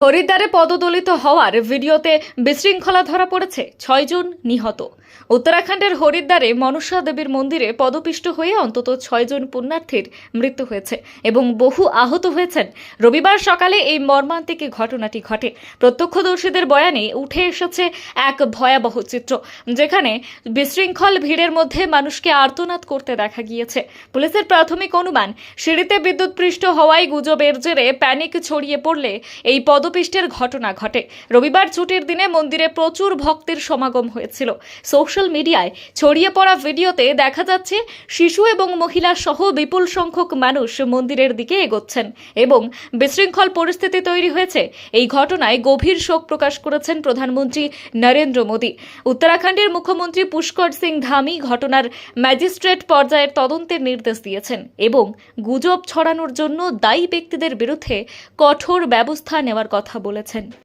হরিদ্বারে পদদলিত হওয়ার ভিডিওতে বিশৃঙ্খলা ধরা পড়েছে ছয়জন নিহত। উত্তরাখণ্ডের হরিদ্বারে মনসা দেবীর মন্দিরে পদপিষ্ট হয়ে অন্তত ছয়জন পুণ্যার্থীর মৃত্যু হয়েছে এবং বহু আহত হয়েছেন। রবিবার সকালে এই মর্মান্তিক ঘটনাটি ঘটে। প্রত্যক্ষদর্শীদের বয়ানে উঠে এসেছে এক ভয়াবহ চিত্র, যেখানে বিশৃঙ্খল ভিড়ের মধ্যে মানুষকে আর্তনাদ করতে দেখা গিয়েছে। পুলিশের প্রাথমিক অনুমান, সিঁড়িতে বিদ্যুৎপৃষ্ট হওয়ায় গুজবের জেরে প্যানিক ছড়িয়ে পড়লে এই পদপিষ্টের ঘটনা ঘটে। রবিবার ছুটির দিনে মন্দিরে প্রচুর ভক্তের সমাগম হয়েছিল। সোশ্যাল মিডিয়ায় ছড়িয়ে পড়া ভিডিওতে দেখা যাচ্ছে, শিশু এবং মহিলা সহ বিপুল সংখ্যক মানুষ মন্দিরের দিকে এগোচ্ছেন এবং বিশৃঙ্খল পরিস্থিতি তৈরি হয়েছে। এই ঘটনায় গভীর শোক প্রকাশ করেছেন প্রধানমন্ত্রী নরেন্দ্র মোদী। উত্তরাখণ্ডের মুখ্যমন্ত্রী পুষ্কর সিং ধামি ঘটনার ম্যাজিস্ট্রেট পর্যায়ের তদন্তের নির্দেশ দিয়েছেন এবং গুজব ছড়ানোর জন্য দায়ী ব্যক্তিদের বিরুদ্ধে কঠোর ব্যবস্থা নেওয়ার কথা বলেছেন।